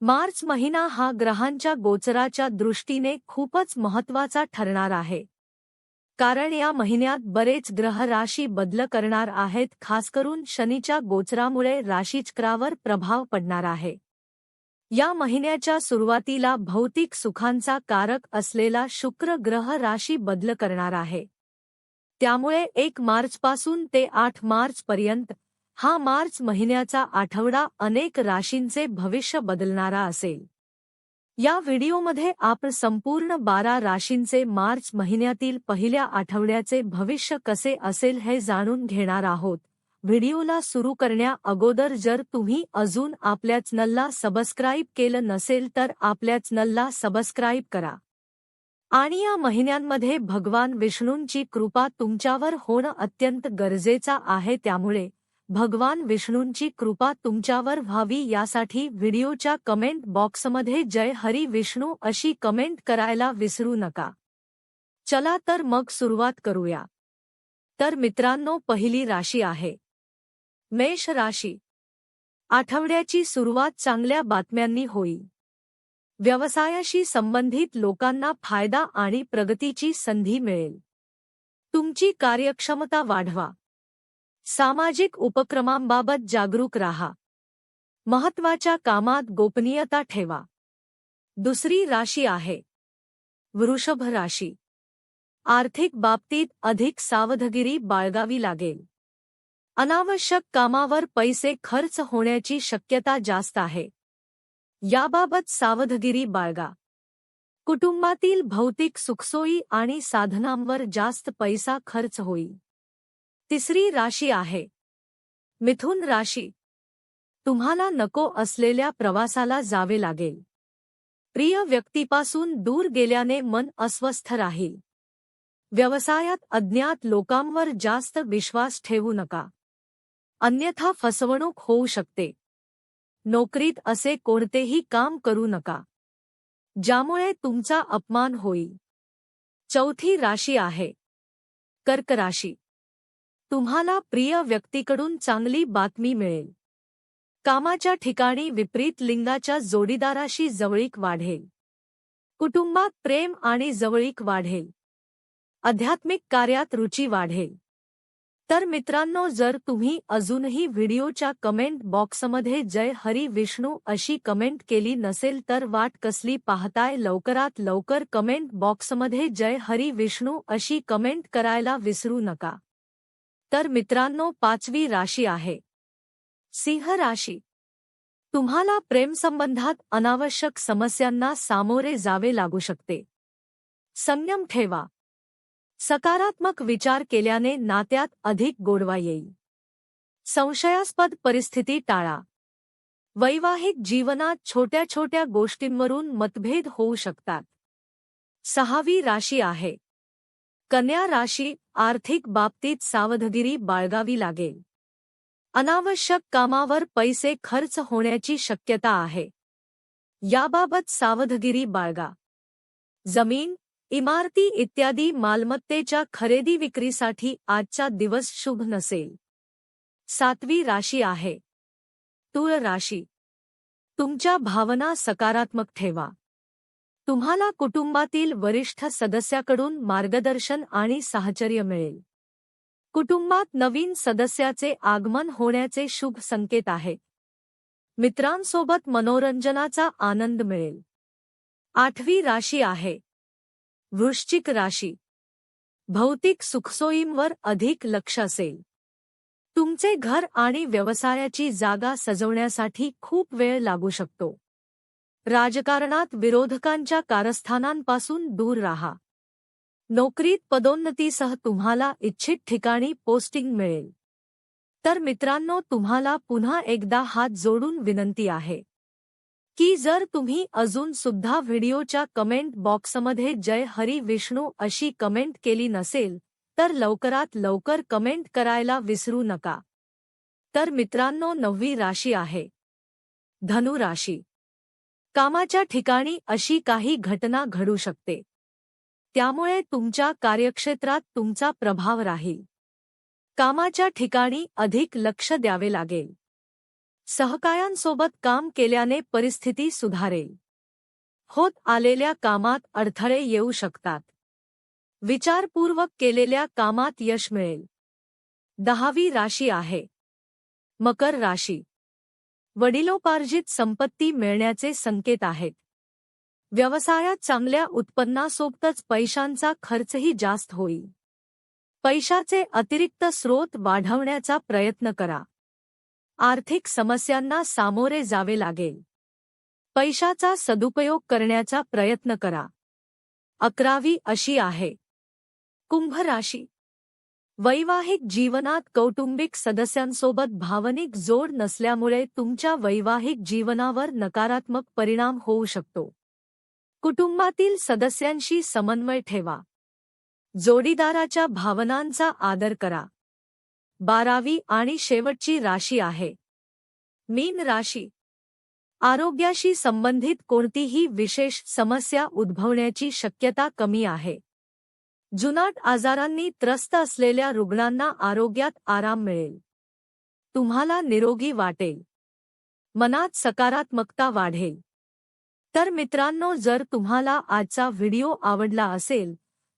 मार्च महिना हा ग्रहांच्या गोचराच्या दृष्टीने खूपच महत्त्वाचा ठरणार आहे. कारण या महिन्यात बरेच ग्रह राशी बदल करणार आहेत खास करून शनीच्या गोचरामुळे राशीचक्रावर प्रभाव पडणार आहे. या महिन्याच्या सुरुवातीला भौतिक सुखांचा कारक असलेला शुक्र ग्रह राशी बदल करणार आहे. त्यामुळे एक मार्चपासून ते आठ मार्चपर्यंत हा मार्च महिन्याचा आठवडा अनेक राशींचे भविष्य बदलणारा असेल. या व्हिडिओमध्ये आपण संपूर्ण बारा राशींचे मार्च महिन्यातील पहिल्या आठवड्याचे भविष्य कसे असेल हे जाणून घेणार आहोत. व्हिडिओला सुरू करण्या अगोदर जर तुम्ही अजून आपल्या चॅनलला सबस्क्राईब केलं नसेल तर आपल्या चॅनलला सबस्क्राईब करा. आणि या महिन्यांमध्ये भगवान विष्णूंची कृपा तुमच्यावर होणं अत्यंत गरजेचा आहे त्यामुळे भगवान विष्णूंची कृपा तुमच्यावर व्हावी यासाठी व्हिडिओच्या कमेंट बॉक्समध्ये जय हरी विष्णू अशी कमेंट करायला विसरू नका. चला तर मग सुरुवात करूया. तर मित्रांनो पहिली राशी आहे. मेष राशी. आठवड्याची सुरुवात चांगल्या बातम्यांनी होईल. व्यवसायाशी संबंधित लोकांना फायदा आणि प्रगतीची संधी मिळेल. तुमची कार्यक्षमता वाढवा. सामाजिक उपक्रमांबाबत जागरूक राहा. महत्त्वाच्या कामात गोपनीयता ठेवा. दुसरी राशी आहे. वृषभ राशी. आर्थिक बाबतीत अधिक सावधगिरी बाळगावी लागेल. अनावश्यक कामावर पैसे खर्च होण्याची शक्यता जास्त आहे. याबाबत सावधगिरी बाळगा. कुटुंबातील भौतिक सुखसोयी आणि साधनांवर जास्त पैसा खर्च होईल. तिसरी राशी आहे. मिथुन राशी. तुम्हाला नको असलेल्या प्रवासाला जावे लागेल. प्रिय व्यक्तीपासून दूर गेल्याने मन अस्वस्थ राहील. व्यवसायात अज्ञात लोकांवर जास्त विश्वास ठेवू नका. अन्यथा फसवणूक होऊ शकते. नोकरीत असे कोणतेही काम करू नका. ज्यामुळे तुमचा अपमान होईल. चौथी राशी आहे. कर्क राशी. तुम्हाला प्रिय व्यक्तीकडून चांगली बातमी मिळेल. कामाच्या ठिकाणी विपरीत लिंगाच्या जोडीदाराशी जवळीक वाढेल. कुटुंबात प्रेम आणि जवळीक वाढेल. आध्यात्मिक कार्यात रुची वाढेल. तर मित्रांनो जर तुम्ही अजूनही व्हिडिओच्या कमेंट बॉक्समध्ये जय हरी विष्णू अशी कमेंट केली नसेल तर वाट कसली पाहताय लवकरात लवकर कमेंट बॉक्समध्ये जय हरी विष्णू अशी कमेंट करायला विसरू नका. तर मित्रांनो, पाचवी राशी आहे. सिंह राशी. तुम्हाला प्रेमसंबंधात अनावश्यक समस्यांना सामोरे जावे लागू शकते. संयम ठेवा. सकारात्मक विचार केल्याने नात्यात अधिक गोडवा येईल. संशयास्पद परिस्थिती टाळा. वैवाहिक जीवनात छोट्या छोट्या गोष्टींवरून मतभेद होऊ शकतात. सहावी राशी आहे. कन्या राशी आर्थिक बाबतीत सावधगिरी बाळगावी लागेल. अनावश्यक कामावर पैसे खर्च होण्याची शक्यता आहे. याबाबत सावधगिरी बाळगा. जमीन इमारती इत्यादी मालमत्तेच्या खरेदी विक्रीसाठी आजचा दिवस शुभ नसेल. सातवी राशी आहे. तुळ राशी. तुमच्या भावना सकारात्मक ठेवा. तुम्हाला कुटुंबातील वरिष्ठ सदस्याकडून मार्गदर्शन आणि साहचर्य मिळेल. कुटुंबात नवीन सदस्याचे आगमन होण्याचे शुभ संकेत आहेत मित्रांसोबत मनोरंजनाचा आनंद मिळेल. आठवी राशी आहे. वृश्चिक राशी. भौतिक सुखसोयींवर अधिक लक्ष असेल. तुमचे घर आणि व्यवसायाची जागा सजवण्यासाठी खूप वेळ लागू शकतो. राजकारणात विरोधकांच्या कारस्थानांपासून दूर राहा. नोकरीत पदोन्नतीसह तुम्हाला इच्छित ठिकाणी पोस्टिंग मिळेल. तर मित्रांनो तुम्हाला पुन्हा एकदा हात जोडून विनंती आहे. की जर तुम्ही अजून सुद्धा व्हिडिओच्या कमेंट बॉक्समध्ये जय हरी विष्णू अशी कमेंट केली नसेल तर लवकरात लवकर कमेंट करायला विसरू नका. तर मित्रांनो नववी राशी आहे. धनु राशी. कामाच्या ठिकाणी अशी काही घटना घडू शकते. त्यामुळे तुमच्या कार्यक्षेत्रात तुमचा प्रभाव राहील. कामाच्या ठिकाणी अधिक लक्ष द्यावे लागेल. सहकायांसोबत काम केल्याने परिस्थिती सुधारेल. होत आलेल्या कामात अडथळे येऊ शकतात. विचारपूर्वक केलेल्या कामात यश मिळेल. दहावी राशी आहे. मकर राशी. वडिलोपार्जित संपत्ती मिळण्याचे संकेत आहेत. व्यवसायात चांगल्या उत्पन्नासोबतच पैशांचा खर्चही जास्त होईल. पैशाचे अतिरिक्त स्रोत वाढवण्याचा प्रयत्न करा. आर्थिक समस्यांना सामोरे जावे लागेल. पैशाचा सदुपयोग करण्याचा प्रयत्न करा. अकरावी अशी आहे. कुंभ राशी. वैवाहिक जीवनात कौटुंबिक सदस्यांसोबत भावनिक जोड नसल्यामुळे तुमच्या वैवाहिक जीवनावर नकारात्मक परिणाम होऊ शकतो. कुटुंबातील सदस्यांशी समन्वय ठेवा. जोडीदाराच्या भावनांचा आदर करा. बारावी आणि शेवटची राशी आहे. मीन राशी. आरोग्याशी संबंधित कोणतीही विशेष समस्या उद्भवण्याची शक्यता कमी आहे. जुनाट आजारांनी त्रस्त असलेल्या रुग्णांना आरोग्यात आराम मिळेल. तुम्हाला निरोगी वाटेल. मनात सकारात्मकता वाढेल. तर मित्रांनो जर तुम्हाला आजचा व्हिडिओ आवडला असेल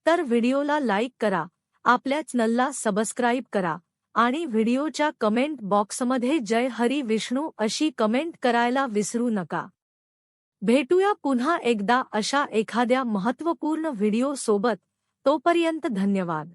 तर व्हिडिओला लाईक करा आपल्या चॅनलला सबस्क्राईब करा आणि व्हिडिओच्या कमेंट बॉक्समध्ये जय हरी विष्णू अशी कमेंट करायला विसरू नका. भेटूया पुन्हा एकदा अशा एखाद्या महत्त्वपूर्ण व्हिडिओ सोबत तोपर्यंत धन्यवाद.